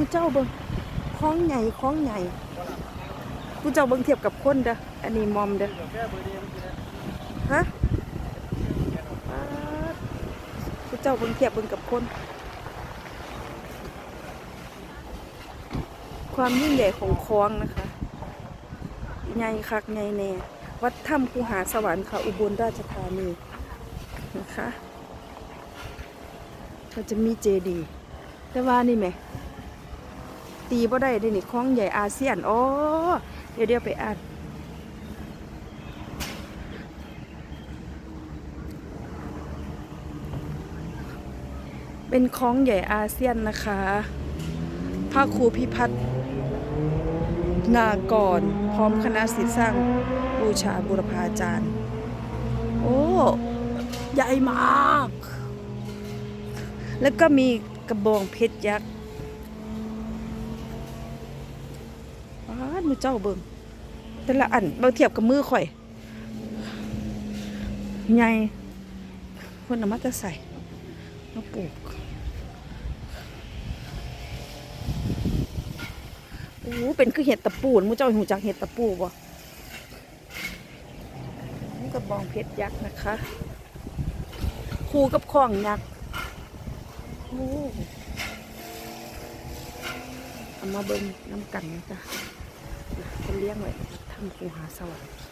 มูเจ้าเบิ่งคล้องใหญ่คล้องใหญ่มูเจ้าเบิ่งเทียบกับคนเด้ออันนี้มอมเด้อฮะป๊าดมูเจ้าเบิ่งเทียบเบิ่งกับคน ความยิ่งใหญ่ของคลองนะคะใหญ่คักใหญ่แน่วัดถ้ำคูหาสวรรค์ค่ะอุบลราชธานีนะคะก็จะมีเจดีย์แต่ว่านี่ไหม ตีบ่ได้ด้นี่คลองใหญ่อาเซียนโอ๋อเดี๋ยวเดี๋ยวไปอ่านเป็นคลองใหญ่อาเซียนนะคะพระครูพิพัฒน์นากร พร้อมคณะศิษย์สร้างบูชาบุรพาจารย์ โอ้ ใหญ่มาก แล้วก็มีกระบองเพชรยักษ์ ป้ามือเจ้าเบิ่งแต่ละอันเราเทียบกับมือข่อยใหญ่คนเอามาจะใส่มาปลูกโอ้เป็นคือเห็ดตะปูนมือเจ้าหูจักเห็ดตะปูบ่นี่กระบองเพชรยักษ์นะคะ คู่กับข้องยักษ์โอ้เอามาเบิ่งน้ำกันนะจ๊ะ ลี้ยงไว้ทำคูหาสวรรค์